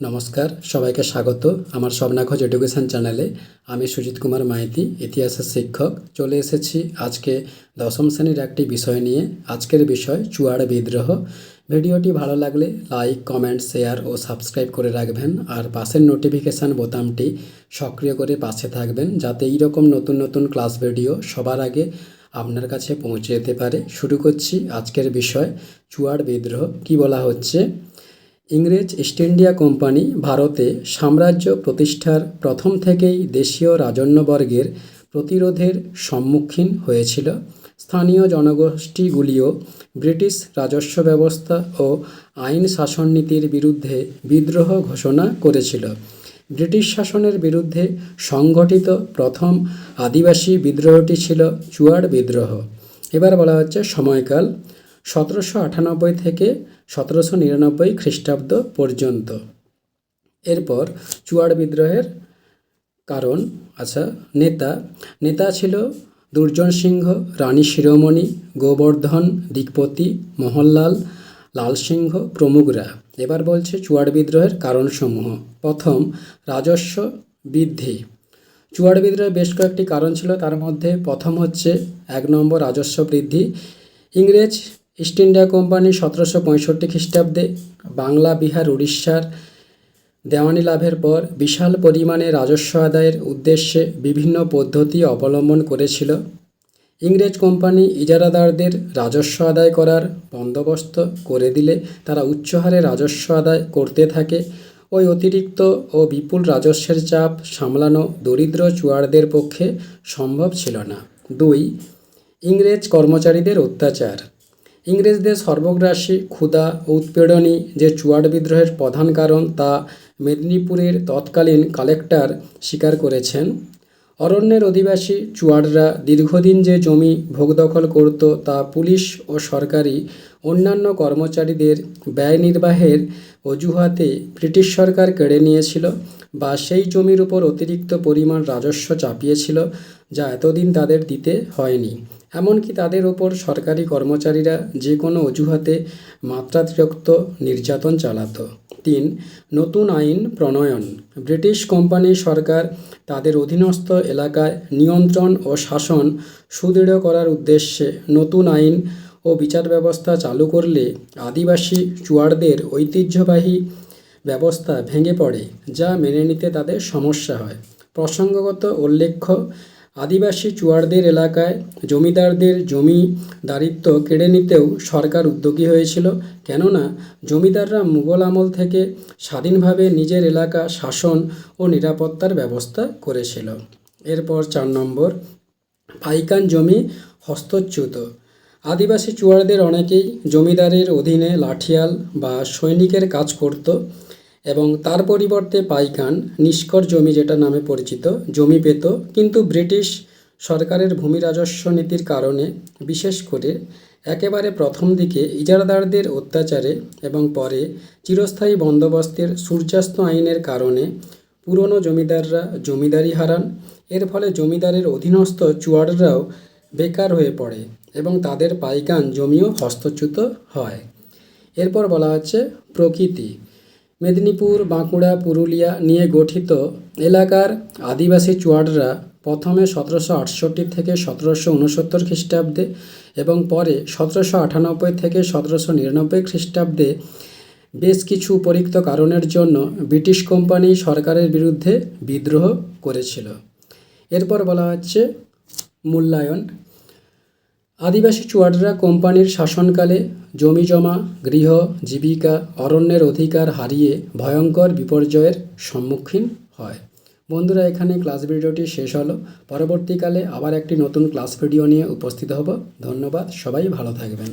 নমস্কার, সবাইকে স্বাগত আমার স্বপ্নাখোঁজ এডুকেশন চ্যানেলে। আমি সুজিত কুমার মাইতি, ইতিহাসের শিক্ষক। চলে এসেছি আজকে দশম শ্রেণির একটি বিষয় নিয়ে। আজকের বিষয় চুয়াড় বিদ্রোহ। ভিডিওটি ভালো লাগলে লাইক, কমেন্ট, শেয়ার ও সাবস্ক্রাইব করে রাখবেন। আর পাশের নোটিফিকেশান বোতামটি সক্রিয় করে পাশে থাকবেন, যাতে এইরকম নতুন নতুন ক্লাস ভিডিও সবার আগে আপনার কাছে পৌঁছে যেতে পারে। শুরু করছি আজকের বিষয় চুয়াড় বিদ্রোহ। কি বলা হচ্ছে? ইংরেজ ইস্ট ইন্ডিয়া কোম্পানি ভারতে সাম্রাজ্য প্রতিষ্ঠার প্রথম থেকেই দেশীয় রাজন্যবর্গের প্রতিরোধের সম্মুখীন হয়েছিল। স্থানীয় জনগোষ্ঠীগুলিও ব্রিটিশ রাজস্ব ব্যবস্থা ও আইন শাসননীতির বিরুদ্ধে বিদ্রোহ ঘোষণা করেছিল। ব্রিটিশ শাসনের বিরুদ্ধে সংগঠিত প্রথম আদিবাসী বিদ্রোহটি ছিল চুয়াড় বিদ্রোহ। এবার বলা হচ্ছে সময়কাল। সতেরোশো আটানব্বই থেকে সতেরোশো নিরানব্বই খ্রিস্টাব্দ পর্যন্ত। এরপর চুয়াড় বিদ্রোহের কারণ আচ্ছা নেতা। নেতা ছিল দুর্জন সিংহ, রানী শিরোমণি, গোবর্ধন দিকপতি মোহনলাল, লাল সিংহ, প্রমুখরা। এবার বলছে চুয়াড় বিদ্রোহের কারণসমূহ। প্রথম, রাজস্ব বৃদ্ধি। চুয়াড় বিদ্রোহের বেশ কয়েকটি কারণ ছিল। তার মধ্যে প্রথম হচ্ছে এক নম্বর রাজস্ব বৃদ্ধি। ইংরেজ ইস্ট ইন্ডিয়া কোম্পানি সতেরোশো পঁয়ষট্টি খ্রিস্টাব্দে বাংলা, বিহার, উড়িষ্যার দেওয়ানি লাভের পর বিশাল পরিমাণে রাজস্ব আদায়ের উদ্দেশ্যে বিভিন্ন পদ্ধতি অবলম্বন করেছিল। ইংরেজ কোম্পানি ইজারাদারদের রাজস্ব আদায় করার বন্দোবস্ত করে দিলে তারা উচ্চ হারে রাজস্ব আদায় করতে থাকে। ওই অতিরিক্ত ও বিপুল রাজস্বের চাপ সামলানো দরিদ্র চুয়াড়দের পক্ষে সম্ভব ছিল না। দুই, ইংরেজ কর্মচারীদের অত্যাচার। ইংরেজদের সর্বগ্রাসী ক্ষুধা ও উৎপীড়নই যে চুয়াড় বিদ্রোহের প্রধান কারণ তা মেদিনীপুরের তৎকালীন কালেক্টর স্বীকার করেছেন। অরণ্যের অধিবাসী চুয়াড়রা দীর্ঘদিন যে জমি ভোগ দখল করত তা পুলিশ ও সরকারি অন্যান্য কর্মচারীদের ব্যয় নির্বাহের অজুহাতে ব্রিটিশ সরকার কেড়ে নিয়েছিল। বা সেই জমির উপর অতিরিক্ত পরিমাণ রাজস্ব চাপিয়েছিল, যা এতদিন তাদের দিতে হয়নি। এমনকি তাদের ওপর সরকারি কর্মচারীরা যে কোনো অজুহাতে মাত্রাতিরিক্ত নির্যাতন চালাতো। তিন, নতুন আইন প্রণয়ন। ব্রিটিশ কোম্পানি সরকার তাদের অধীনস্থ এলাকায় নিয়ন্ত্রণ ও শাসন সুদৃঢ় করার উদ্দেশ্যে নতুন আইন ও বিচার ব্যবস্থা চালু করলে আদিবাসী চুয়াড়দের ঐতিহ্যবাহী ব্যবস্থা ভেঙে পড়ে, যা মেনে নিতে তাদের সমস্যা হয়। প্রসঙ্গগত উল্লেখ্য, আদিবাসী চুয়াড়দের এলাকায় জমিদারদের জমি দারিত্ব কেড়ে নিতেও সরকার উদ্যোগী হয়েছিল, কেননা জমিদাররা মুঘল আমল থেকে স্বাধীনভাবে নিজের এলাকা শাসন ও নিরাপত্তার ব্যবস্থা করেছিল। এরপর চার নম্বর, পাইকান জমি হস্তচ্যুত। আদিবাসী চুয়াড়দের অনেকেই জমিদারের অধীনে লাঠিয়াল বা সৈনিকের কাজ করত এবং তার পরিবর্তে পাইকান নিষ্কর জমি যেটা নামে পরিচিত, জমি পেত। কিন্তু ব্রিটিশ সরকারের ভূমি রাজস্ব নীতির কারণে, বিশেষ করে একেবারে প্রথম দিকে ইজারাদারদের অত্যাচারে এবং পরে চিরস্থায়ী বন্দোবস্তের সূর্যাস্ত আইনের কারণে পুরনো জমিদাররা জমিদারি হারান। এর ফলে জমিদারের অধীনস্থ চুয়াড়রাও বেকার হয়ে পড়ে এবং তাদের পাইকান জমিও হস্তচ্যুত হয়। এরপর বলা হচ্ছে প্রকৃতি। মেদিনীপুর, বাঁকুড়া, পুরুলিয়া নিয়ে গঠিত এলাকার আদিবাসী চুয়াড়রা প্রথমে সতেরোশো আটষট্টি থেকে সতেরোশো উনসত্তর খ্রিস্টাব্দে এবং পরে সতেরোশো আটানব্বই থেকে সতেরোশো নিরানব্বই খ্রিস্টাব্দে বেশ কিছু উপরিক্ত কারণের জন্য ব্রিটিশ কোম্পানি সরকারের বিরুদ্ধে বিদ্রোহ করেছিল। এরপর বলা হচ্ছে মূল্যায়ন। আদিবাসী চুয়াডরা কোম্পানির শাসনকালে জমিজমা, গৃহ, জীবিকা, অরণ্যের অধিকার হারিয়ে ভয়ঙ্কর বিপর্যয়ের সম্মুখীন হয়। বন্ধুরা, এখানে ক্লাস ভিডিওটি শেষ হলো। পরবর্তীকালে আবার একটি নতুন ক্লাস ভিডিও নিয়ে উপস্থিত হব। ধন্যবাদ, সবাই ভালো থাকবেন।